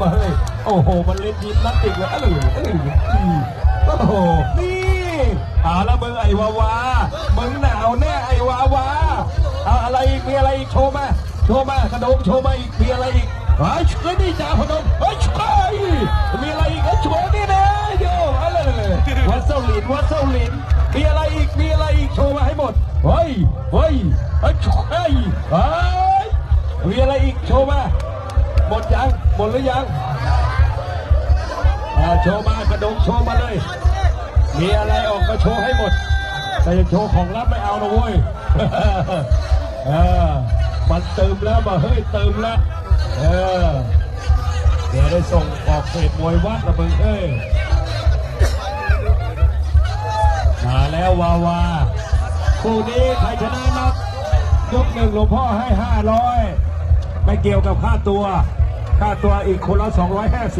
มาเฮ้ยโอ้โห มันเล่นยิมนัสติกเลยเออเออโอ้โห นี่เอาละมึงไอ้วาวามึงหนาวแน่ไอ้วาวาเอาอะไรอีกมีอะไรอีกโชว์มาโชว์มากระโดงโชว์มาอีกมีอะไรอีกเฮ้ยช่วยนี่จ่าพนมเฮ้ยช่วยมีอะไรอีกก็โชว์นี่นะโยอะไรเลยวัดเส้าหลินวัดเส้าหลินมีอะไรอีกมีอะไรอีกโชว์มาให้หมดเฮ้ยเฮ้ยเฮ้ยช่วยเฮ้ยมีอะไรอีกโชว์มา หมดยังหมดหรือยังโชว์มากระโดงโชว์มาเลย มีอะไรออกมาโชว์ให้หมด แต่จะโชว์ของลับไม่เอานะเว้ยมันเติมแล้วมาเฮ้ยเติมแล้วเออเดี๋ยวได้ส่งออกเขตมวยวัดละมึงเอ้ยมาแล้ววาวาคู่นี้ใครชนะนับยกหนึ่งหลวงพ่อให้ห้าร้อย ไม่เกี่ยวกับค่าตัว ค่าตัวอีกคนละ250